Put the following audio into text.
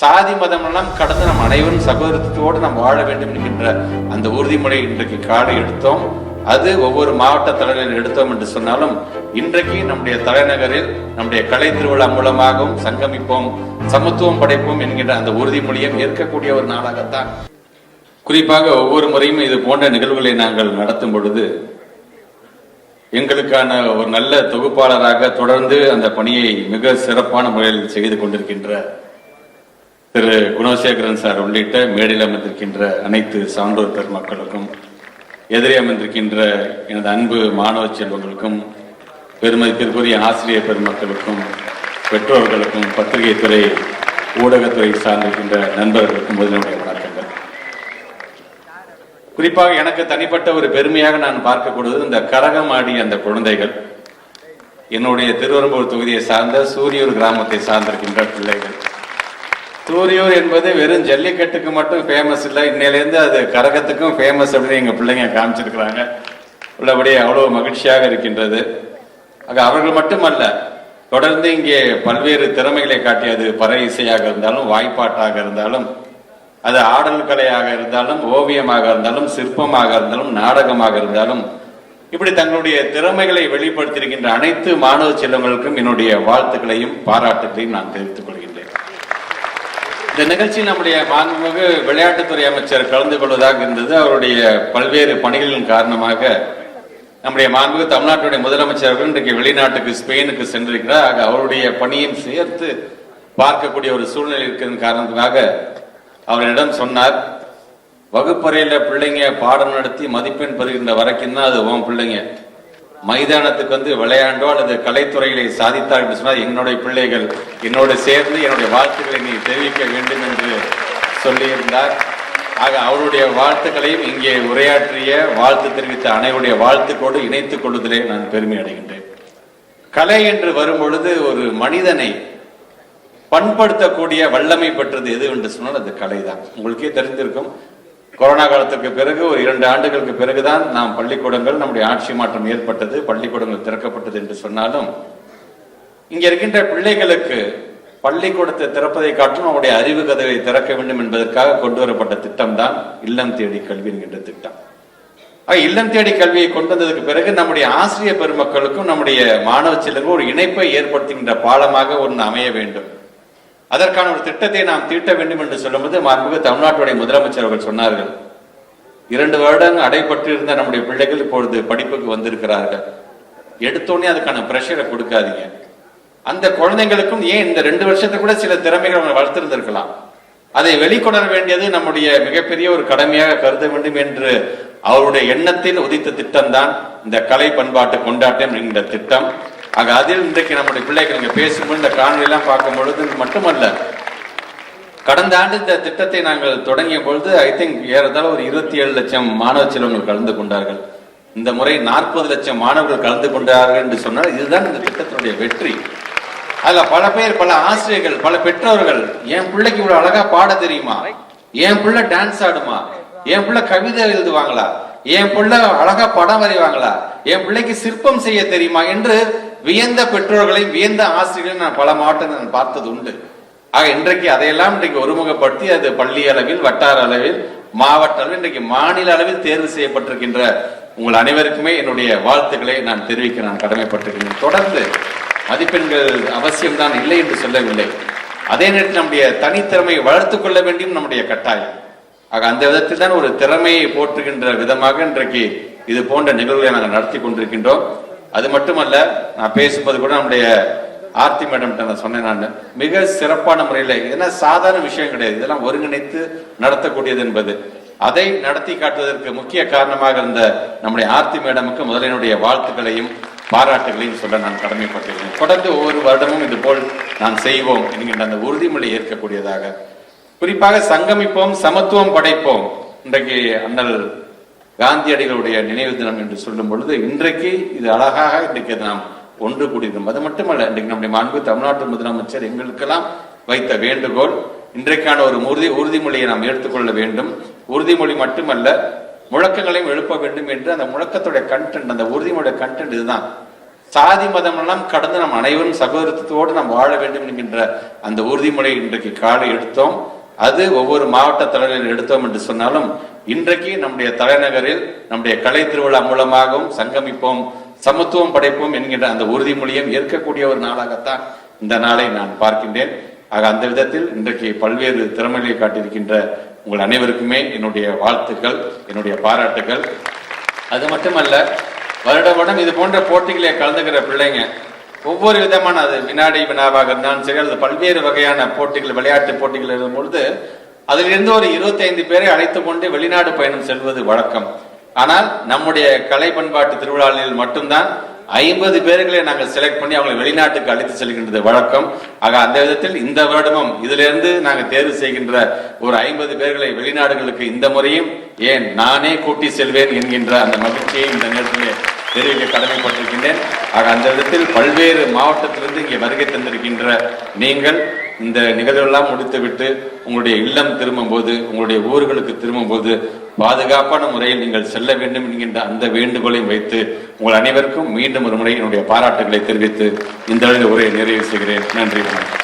சாதி மதம் எல்லாம் கடந்து நம் அனைவரும் சகோதரத்துவோடு நாம் வாழ வேண்டும் என்கின்ற அந்த உறுதிமொழி இன்றைக்கு காடு எடுத்தோம். அது ஒவ்வொரு மாவட்ட தலைநகரில் எடுத்தோம் என்று சொன்னாலும் இன்றைக்கு நம்முடைய தலைநகரில் நம்முடைய கலை திருவிழா மூலமாகவும் சங்கமிப்போம் சமத்துவம் படைப்போம் என்கின்ற அந்த உறுதிமொழியும் ஏற்கக்கூடிய ஒரு நாளாகத்தான். குறிப்பாக ஒவ்வொரு முறையும் இது போன்ற நிகழ்வுகளை நாங்கள் நடத்தும் பொழுது எங்களுக்கான ஒரு நல்ல தொகுப்பாளராக தொடர்ந்து அந்த பணியை மிக சிறப்பான முறையில் செய்து கொண்டிருக்கின்ற திரு குணசேகரன் சார் உள்ளிட்ட மேடையில் அமர்ந்திருக்கின்ற அனைத்து சான்றோர் பெருமக்களுக்கும் எதிரே அமர்ந்திருக்கின்ற எனது அன்பு மாணவ செல்வங்களுக்கும் பெருமதிப்பிற்குரிய ஆசிரியர் பெருமக்களுக்கும் பெற்றோர்களுக்கும் பத்திரிகை துறை ஊடகத்துறை சார்ந்திருக்கின்ற நண்பர்களுக்கும் முதலினுடைய வணக்கங்கள். குறிப்பாக எனக்கு தனிப்பட்ட ஒரு பெருமையாக நான் பார்க்கக்கூடியது இந்த கரகம் ஆடிய அந்த குழந்தைகள். என்னுடைய திருவரம்பூர் தொகுதியை சார்ந்த சூரியூர் கிராமத்தை சார்ந்திருக்கின்ற பிள்ளைகள். தூரியூர் என்பது வெறும் ஜல்லிக்கட்டுக்கு மட்டும் ஃபேமஸ் இல்லை. இன்னையிலேருந்து அது கரகத்துக்கும் ஃபேமஸ் அப்படின்னு எங்கள் பிள்ளைங்க காமிச்சிருக்கிறாங்க. உள்ளபடி அவ்வளோ மகிழ்ச்சியாக இருக்கின்றது. ஆக அவர்கள் மட்டுமல்ல தொடர்ந்து இங்கே பல்வேறு திறமைகளை காட்டியது பற இசையாக இருந்தாலும் வாய்ப்பாட்டாக இருந்தாலும் அது ஆடல் கலையாக இருந்தாலும் ஓவியமாக இருந்தாலும் சிற்பமாக இருந்தாலும் நாடகமாக இருந்தாலும் இப்படி தங்களுடைய திறமைகளை வெளிப்படுத்தியிருக்கின்ற அனைத்து மாணவ செல்வங்களுக்கும் என்னுடைய வாழ்த்துக்களையும் பாராட்டுகளையும் நான் தெரிவித்துக் கொள்கிறேன். இந்த நிகழ்ச்சியில் நம்முடைய மாண்புமிகு விளையாட்டுத்துறை அமைச்சர் கலந்து கொள்வதாக இருந்தது. அவருடைய பல்வேறு பணிகளின் காரணமாக நம்முடைய மாண்புமிகு தமிழ்நாட்டுடைய முதலமைச்சர் அவர்கள் இன்றைக்கு வெளிநாட்டுக்கு ஸ்பெயினுக்கு சென்றிருக்கிறார். ஆக அவருடைய பணியும் சேர்த்து பார்க்கக்கூடிய ஒரு சூழ்நிலை இருக்கிற காரணத்துக்காக அவரிடம் சொன்னார் வகுப்பறையில பிள்ளைங்க பாடம் நடத்தி மதிப்பெண் பெறுகின்ற வரைக்கும் தான் அது உன் பிள்ளைங்க. மைதானத்துக்கு வந்து விளையாண்டோ அல்லது கலைத்துறைகளை சாதித்தார் என்று சொன்னால் என்னுடைய பிள்ளைகள் என்னோடு சேர்ந்து என்னுடைய வாழ்த்துக்களை நீ தெரிவிக்க வேண்டும் என்று சொல்லியிருந்தார். ஆக அவருடைய வாழ்த்துக்களையும் இங்கே உரையாற்றிய வாழ்த்து தெரிவித்த அனைவருடைய வாழ்த்துக்கோடு இணைத்துக் கொள்வதிலே நான் பெருமை அடைகின்றேன். கலை என்று வரும் பொழுது ஒரு மனிதனை பண்படுத்தக்கூடிய வல்லமை பெற்றது எது என்று சொன்னால் அது கலை தான் உங்களுக்கே தெரிந்திருக்கும். கொரோனா காலத்திற்கு பிறகு ஒரு இரண்டு ஆண்டுகளுக்கு பிறகுதான் நாம் பள்ளிக்கூடங்கள் நம்முடைய ஆட்சி மாற்றம் ஏற்பட்டது பள்ளிக்கூடங்கள் திறக்கப்பட்டது என்று சொன்னாலும் இங்க இருக்கின்ற பிள்ளைகளுக்கு பள்ளிக்கூடத்தை திறப்பதை காட்டிலும் அவருடைய அறிவு கதவை திறக்க வேண்டும் என்பதற்காக கொண்டு வரப்பட்ட திட்டம் தான் இல்லம் தேடி கல்வி என்கின்ற திட்டம். இல்லம் தேடி கல்வியை கொண்டு வந்ததுக்கு பிறகு நம்முடைய ஆசிரியர் பெருமக்களுக்கும் நம்முடைய மாணவ செல்லுக்கும் ஒரு இணைப்பை ஏற்படுத்துகின்ற பாலமாக ஒன்று அமைய வேண்டும். அதற்கான ஒரு திட்டத்தை நாம் தீட்ட வேண்டும் என்று சொல்லும்போது மாண்புமிகு தமிழ்நாட்டுடைய முதலமைச்சர் அவர்கள் சொன்னார்கள். இரண்டு வருடங்கள் அடைபட்டிருந்த நம்முடைய பிள்ளைகள் இப்பொழுது படிப்புக்கு வந்திருக்கிறார்கள். எடுத்தோடனே அதுக்கான பிரஷரை கொடுக்காதீங்க. அந்த குழந்தைங்களுக்கும் ஏன் இந்த ரெண்டு வருஷத்துக்கு கூட சில திறமைகள் அவங்க வளர்த்திருந்திருக்கலாம்? அதை வெளிக்கொணர வேண்டியது நம்முடைய மிகப்பெரிய ஒரு கடமையாக கருத வேண்டும் என்று அவருடைய எண்ணத்தில் உதித்த திட்டம்தான் இந்த கலை பண்பாட்டு கொண்டாட்டம் என்கின்ற திட்டம். ஆக அதில் இன்றைக்கு நம்முடைய பிள்ளைகள் இங்கே பேசும்போது இந்த காணொலியெல்லாம் பார்க்கும் பொழுது மட்டுமல்ல கடந்த ஆண்டு இந்த திட்டத்தை நாங்கள் தொடங்கிய பொழுது ஐ திங்க் ஏறத்தாழ ஒரு இருபத்தி ஏழு லட்சம் மாணவ செல்வங்கள் கலந்து கொண்டார்கள். இந்த முறை நாற்பது லட்சம் மாணவர்கள் கலந்து கொண்டார்கள் என்று சொன்னால் இதுதான் இந்த திட்டத்தினுடைய வெற்றி. அதுல பல பேர் பல ஆசிரியர்கள் பல பெற்றோர்கள் என் பிள்ளைக்கு இவ்வளவு அழகா பாட தெரியுமா? என் பிள்ளை டான்ஸ் ஆடுமா? என் பிள்ளை கவிதை எழுதுவாங்களா? என் பிள்ளை அழகா படம் வரைவாங்களா? என் பிள்ளைக்கு சிற்பம் செய்ய தெரியுமா? என்று வியந்த பெற்றோர்களையும் வியந்த ஆசிரியர்களையும் நான் பல மாவட்டங்கள் நான் பார்த்தது உண்டு ஆக இன்றைக்கு அதையெல்லாம் இன்றைக்கு ஒருமுகப்படுத்தி அது பள்ளி அளவில் வட்டார அளவில் மாவட்ட அளவில் இன்றைக்கு மாநில அளவில் தேர்வு செய்யப்பட்டிருக்கின்ற உங்கள் அனைவருக்குமே என்னுடைய வாழ்த்துக்களை நான் தெரிவிக்க நான் கடமைப்பட்டிருக்கிறேன். தொடர்ந்து மதிப்பெண்கள் அவசியம்தான் இல்லை என்று சொல்லவில்லை. அதே நேரத்தில் நம்முடைய தனித்திறமையை வளர்த்துக் கொள்ள வேண்டியும் நம்முடைய கட்டாயம். ஆக அந்த விதத்தில் தான் ஒரு திறமையை போற்றுகின்ற விதமாக இன்றைக்கு இது போன்ற நிகழ்வுகளை நாங்கள் நடத்தி கொண்டிருக்கின்றோம். அது மட்டுமல்ல நான் பேசும்போது கூட நம்முடைய ஆர்த்தி மேடம் நான் சொன்னேன் நான். மிக சிறப்பான முறையில் இதெல்லாம் சாதாரண விஷயம் கிடையாது. இதெல்லாம் ஒருங்கிணைத்து நடத்தக்கூடியது என்பது. அதை நடத்தி காட்டுவதற்கு முக்கிய காரணமாக இருந்த நம்முடைய ஆர்த்தி மேடமுக்கு முதலினுடைய வாழ்த்துக்களையும் பாராட்டுகளையும் சொல்ல நான் கடமைப்பட்டிருக்கிறேன் தொடர்ந்து ஒவ்வொரு வருடமும் இது போல் நான் செய்வோம் என்கின்ற அந்த உறுதிமொழி ஏற்கக்கூடியதாக. குறிப்பாக சங்கமிப்போம் சமத்துவம் படைப்போம். இன்றைக்கு அண்ணல் காந்தியடிகளுடைய நினைவு தினம் என்று சொல்லும் பொழுது இன்றைக்கு இது அழகாக இன்றைக்கு நாம் ஒன்று கூடியிருந்தோம் அது மட்டுமல்ல இன்றைக்கு நம்முடைய மாண்பு தமிழ்நாட்டு முதலமைச்சர் எங்களுக்கெல்லாம் வைத்த வேண்டுகோள் இன்றைக்கான ஒரு உறுதி உறுதிமொழியை நாம் எடுத்துக்கொள்ள வேண்டும். உறுதிமொழி மட்டுமல்ல முழக்கங்களையும் எழுப்ப வேண்டும் என்று அந்த முழக்கத்துடைய கண்டென்ட் அந்த உறுதிமொழிய கண்டென்ட் இதுதான். சாதி மதம் எல்லாம் கடந்து நம் அனைவரும் சகோதரத்தோடு நாம் வாழ வேண்டும் என்கின்ற அந்த உறுதிமொழியை இன்றைக்கு காலை எடுத்தோம். அது ஒவ்வொரு மாவட்ட தலைவர்கள் எடுத்தோம் என்று சொன்னாலும் இன்றைக்கு நம்முடைய தலைநகரில் நம்முடைய கலை திருவிழா மூலமாகவும் சங்கமிப்போம் சமத்துவம் படைப்போம் என்கின்ற அந்த உறுதிமொழியும் ஏற்கக்கூடிய ஒரு நாளாகத்தான் இந்த நாளை நான் பார்க்கின்றேன். ஆக அந்த விதத்தில் இன்றைக்கு பல்வேறு திறமைகளை காட்டியிருக்கின்ற உங்கள் அனைவருக்குமே என்னுடைய வாழ்த்துக்கள் என்னுடைய பாராட்டுகள் அது மட்டுமல்ல வருட வருடம் இது போன்ற போட்டிகளை கலந்துக்கிற பிள்ளைங்க ஒவ்வொரு விதமான அது வினாடி வினாவாக இருந்தாலும் சரி அல்லது பல்வேறு வகையான போட்டிகள் விளையாட்டு போட்டிகள் இருக்கும் பொழுது அதிலிருந்து ஒரு 25 பேரை அழைத்து கொண்டு வெளிநாடு பயணம் செல்வது வழக்கம். ஆனால் நம்முடைய கலை பண்பாட்டு திருவிழாவில் மட்டும்தான் ஐம்பது பேர்களை நாங்கள் செலக்ட் பண்ணி அவங்களை வெளிநாட்டுக்கு அழைத்து செல்கின்றது வழக்கம். ஆக அந்த விதத்தில் இந்த வருடமும் இதிலிருந்து நாங்கள் தேர்வு செய்கின்ற ஒரு ஐம்பது பேர்களை வெளிநாடுகளுக்கு இந்த முறையும் ஏன் நானே கூட்டி செல்வேன் என்கின்ற அந்த மகிழ்ச்சியை இந்த நேரத்திலே தெரிவிக்க கடமைப்பட்டிருக்கின்றேன் ஆக அந்த விதத்தில் பல்வேறு மாவட்டத்திலிருந்து இங்கே வருகை தந்திருக்கின்ற நீங்கள் இந்த நிகழ்வெல்லாம் முடித்துவிட்டு உங்களுடைய இல்லம் திரும்பும்போது உங்களுடைய ஊர்களுக்கு திரும்பும்போது பாதுகாப்பான முறையில் நீங்கள் செல்ல வேண்டும் என்கின்ற அந்த வேண்டுகோளையும் வைத்து உங்கள் அனைவருக்கும் மீண்டும் ஒரு முறை என்னுடைய பாராட்டுகளை தெரிவித்து இந்த அளவில் உரையை நிறைவு செய்கிறேன். நன்றி வணக்கம்.